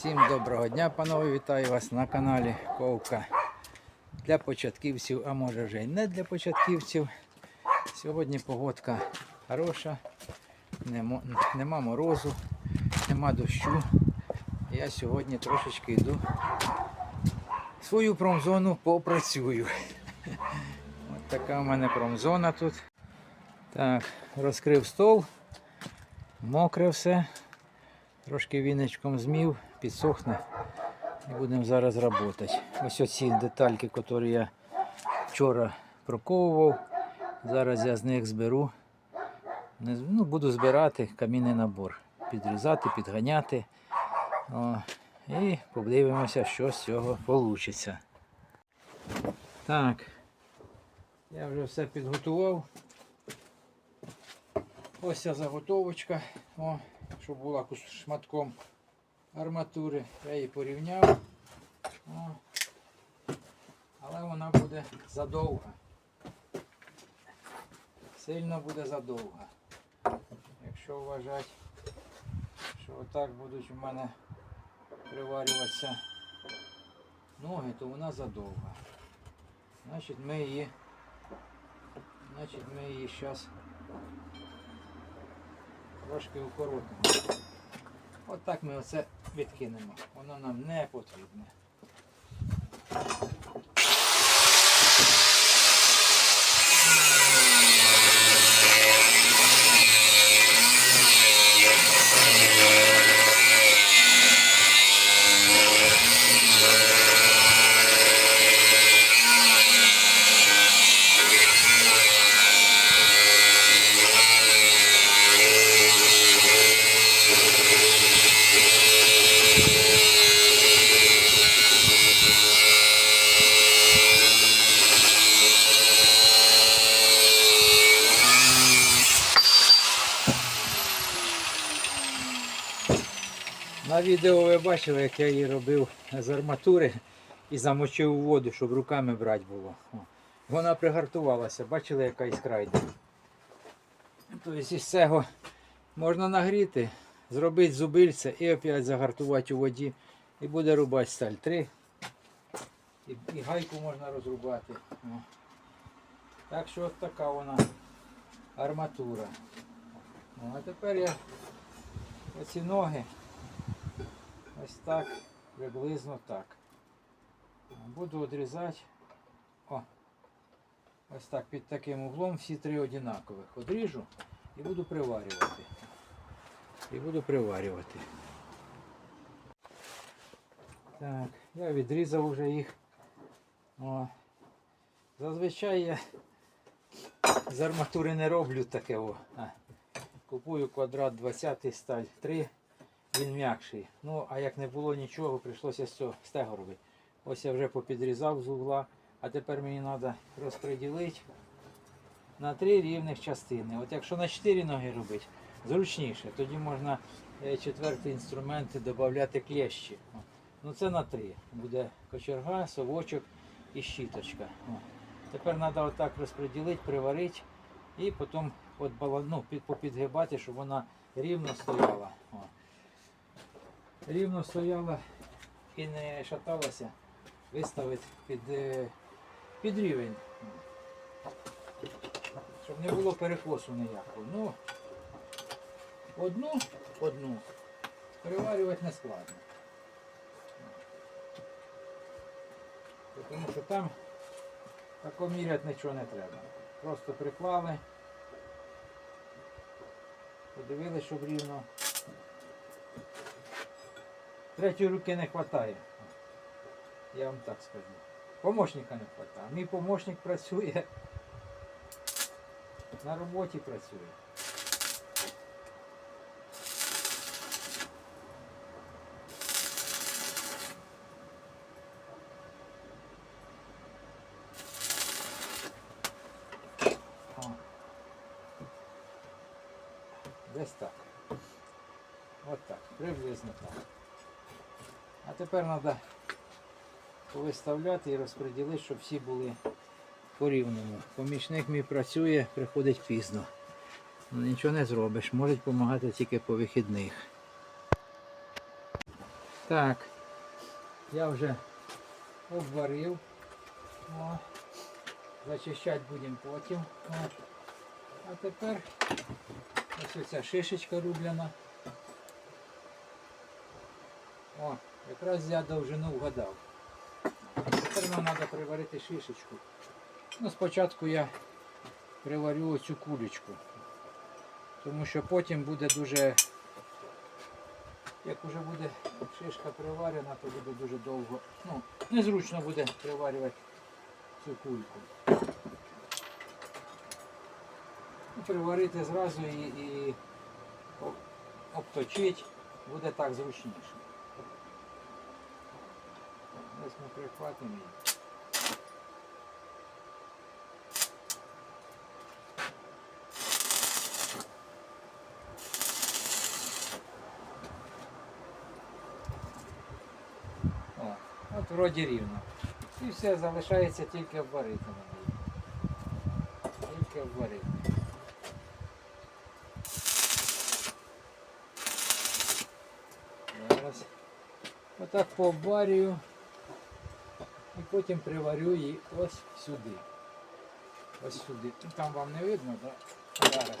Всім доброго дня, панове, вітаю вас на каналі Ковка для початківців, а може вже й не для початківців. Сьогодні погодка хороша, нема, нема морозу, нема дощу. Я сьогодні трошечки йду свою промзону попрацюю. От така в мене промзона тут. Так, розкрив стол, мокре все. Трошки віничком змів, підсохне і будемо зараз працювати. Ось оці детальки, які я вчора проковував. Зараз я з них зберу. Ну, буду збирати камінний набор. Підрізати, підганяти. О, і подивимося, що з цього вийде. Так, я вже все підготував. Ось ця заготовочка. О, щоб була шматком арматури. Я її порівняв. Але вона буде задовга. Сильно буде задовга. Якщо вважати, що отак будуть у мене приварюватися ноги, то вона задовга. Значить ми її, значить ми її зараз трошки укоротимо. От так ми оце відкинемо. Воно нам не потрібне. Відео ви бачили, як я її робив з арматури і замочив у воду, щоб руками брати було. Вона пригартувалася, бачили, яка іскра йде. Тобто із цього можна нагріти, зробити зубильце і опять загартувати у воді. І буде рубати сталь 3. І, і гайку можна розрубати. Так що от така вона арматура. А тепер я оці ноги Ось так, приблизно так. Буду відрізати. О, ось так під таким углом всі три одинакових. Одріжу і буду приварювати. І буду приварювати. Так, я відрізав вже їх. О. Зазвичай я з арматури не роблю таке. О. Купую квадрат 20 сталь 3 він м'якший. Ну, а як не було нічого, прийшлося з цього стего робити. Ось я вже попідрізав з угла, а тепер мені треба розподілити на три рівних частини. От якщо на 4 ноги робити, зручніше, тоді можна е, четвертий інструмент додати клещі. Ну це на три. Буде кочерга, совочок і щіточка. О. Тепер треба отак розподілити, приварити і потім от ну, під, попідгибати, щоб вона рівно стояла. О рівно стояла і не шаталася, виставити під, е, під рівень. Щоб не було перекосу ніякого. Ну, одну, одну переварювати не складно. Тому що там тако міряти нічого не треба. Просто приклали, подивилися, щоб рівно. Третьої руки не вистачає. Я вам так скажу. Помощника не вистачає. Мій помощник працює. На роботі працює. Десь так. От так, приблизно так. А тепер треба повиставляти і розподілити, щоб всі були по-рівному. Помічник мій працює, приходить пізно. Ну, нічого не зробиш, можуть допомагати тільки по вихідних. Так, я вже обварив. О, зачищати будемо потім. О. А тепер ось оця шишечка рублена. О, якраз я довжину вгадав. Тепер нам треба приварити шишечку. Ну, спочатку я приварю оцю кулечку. Тому що потім буде дуже, як вже буде шишка приварена, то буде дуже довго. Ну, незручно буде приварювати цю кульку. Ну, Приварити зразу і, і обточити буде так зручніше. Ось ми прихватимо от вроді рівно. І все, залишається тільки обварити на. Тільки обварити. Зараз отак пообварюю і потім приварю її ось сюди. Ось сюди. Там вам не видно, так? Зараз.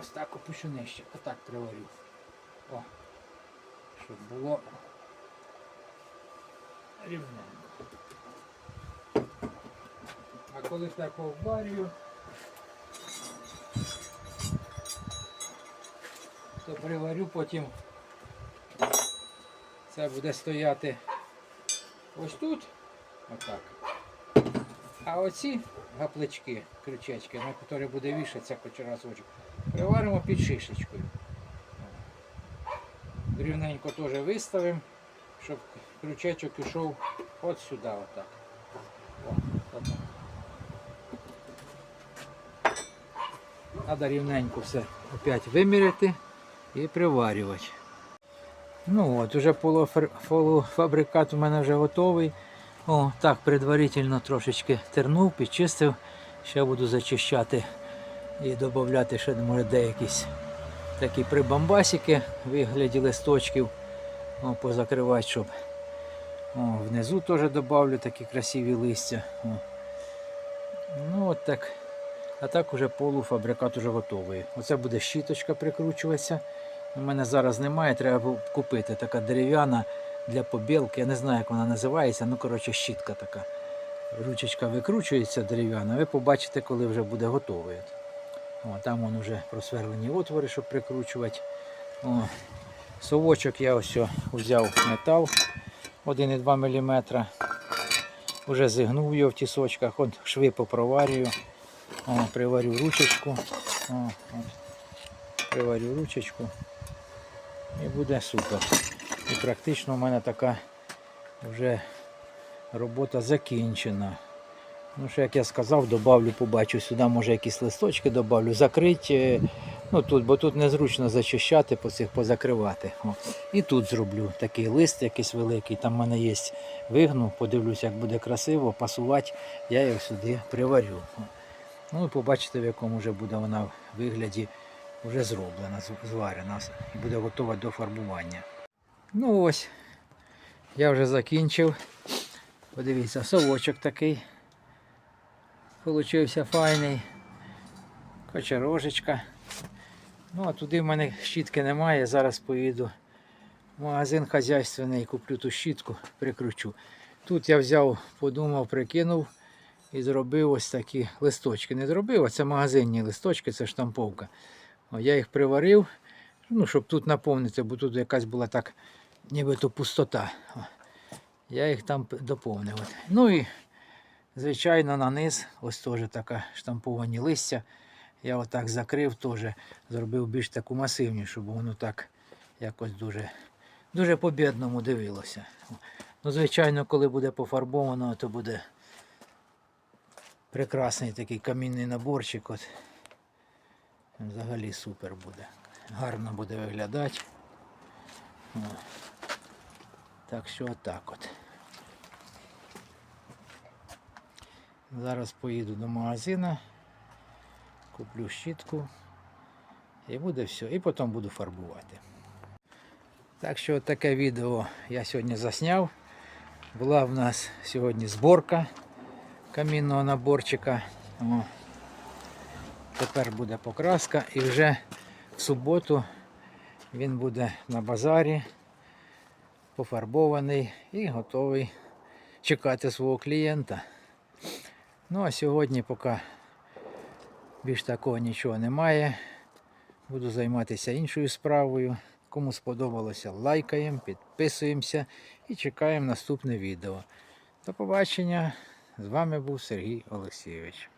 Ось так опущу нижче. Отак приварю. О. Щоб було рівненько. А коли так обварюю, то приварю потім. Це буде стояти ось тут, отак. А оці гаплички, крючечки, на які буде вішатися хоч разочок, приваримо під шишечкою. Рівненько теж виставимо, щоб крючечок ішов от сюди, отак. Треба рівненько все опять виміряти і приварювати. Ну от, уже полуфабрикат у мене вже готовий. О, так, предварительно трошечки тернув, підчистив. Ще буду зачищати і додати ще може деякісь такі прибамбасики в вигляді листочків. О, позакривати, щоб о, внизу теж додавлю такі красиві листя. О. Ну от так. А так уже полуфабрикат уже готовий. Оце буде щіточка прикручуватися. У мене зараз немає, треба купити. Така дерев'яна для побілки. Я не знаю, як вона називається. Ну, коротше, щітка така. Ручечка викручується дерев'яна. Ви побачите, коли вже буде готовий. О, там вон вже просверлені отвори, щоб прикручувати. О, совочок я ось взяв метал 1,2 мм. Уже зігнув його в тісочках, от шви попроварюю. О, приварю ручечку. О, от. Приварю ручечку. І буде супер. І практично в мене така вже робота закінчена. Ну, що як я сказав, добавлю, побачу сюди, може якісь листочки добавлю, закрити. Ну тут, бо тут незручно зачищати, по цих позакривати. О. І тут зроблю такий лист якийсь великий. Там в мене є вигну, подивлюсь, як буде красиво, пасувати, я його сюди приварю. О. Ну і побачите, в якому вже буде вона вигляді вже зроблена, зварена і буде готова до фарбування. Ну ось, я вже закінчив. Подивіться, совочок такий. Получився файний. Кочерожечка. Ну, а туди в мене щітки немає. Зараз поїду в магазин хазяйственний, куплю ту щітку, прикручу. Тут я взяв, подумав, прикинув і зробив ось такі листочки. Не зробив, а це магазинні листочки, це штамповка. О, я їх приварив, ну, щоб тут наповнити, бо тут якась була так, нібито пустота. Я їх там доповнив. Ну і, звичайно, на низ ось теж така штамповані листя. Я отак закрив, теж зробив більш таку масивнішу, щоб воно так якось дуже, дуже по-бідному дивилося. Ну, звичайно, коли буде пофарбовано, то буде прекрасний такий камінний наборчик. От. Взагалі супер буде. Гарно буде виглядати. Так що отак от. Зараз поїду до магазину, куплю щітку і буде все. І потім буду фарбувати. Так що таке відео я сьогодні засняв. Була в нас сьогодні зборка камінного наборчика. О. Тепер буде покраска і вже в суботу він буде на базарі пофарбований і готовий чекати свого клієнта. Ну а сьогодні поки більш такого нічого немає. Буду займатися іншою справою. Кому сподобалося, лайкаємо, підписуємося і чекаємо наступне відео. До побачення. З вами був Сергій Олексійович.